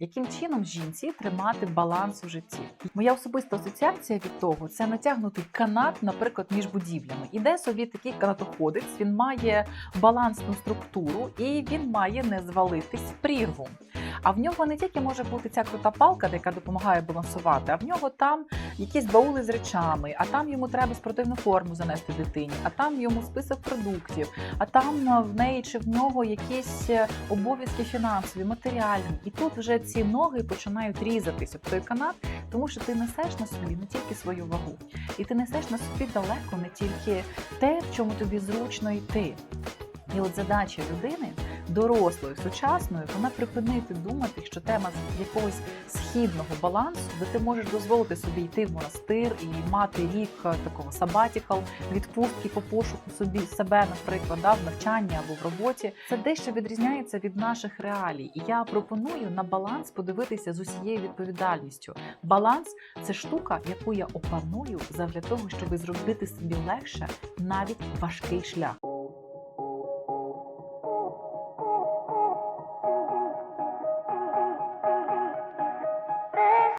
Яким чином жінці тримати баланс у житті? Моя особиста асоціація від того це натягнутий канат, наприклад, між будівлями. Іде собі такий канатоходець, він має балансну структуру і він має не звалитись в прірву. А в нього не тільки може бути ця крута палка, яка допомагає балансувати, а в нього там якісь баули з речами, а там йому треба спортивну форму занести дитині, а там йому список продуктів, а там е, в неї чи в нього якісь е, обов'язки фінансові, матеріальні. І тут вже ці ноги починають різатися в той канат, тому що ти несеш на собі не тільки свою вагу, і ти несеш на собі далеко не тільки те, в чому тобі зручно йти. І от задача людини, дорослої, сучасної, вона припинити думати, що тема якогось східного балансу, де ти можеш дозволити собі йти в монастир і мати рік е, такого сабатікал, відпустки по пошуку собі себе, наприклад, да, в навчанні або в роботі. Це дещо відрізняється від наших реалій. І я пропоную на баланс подивитися з усією відповідальністю. Баланс це штука, яку я опаную задля того, щоб зробити собі легше навіть важкий шлях.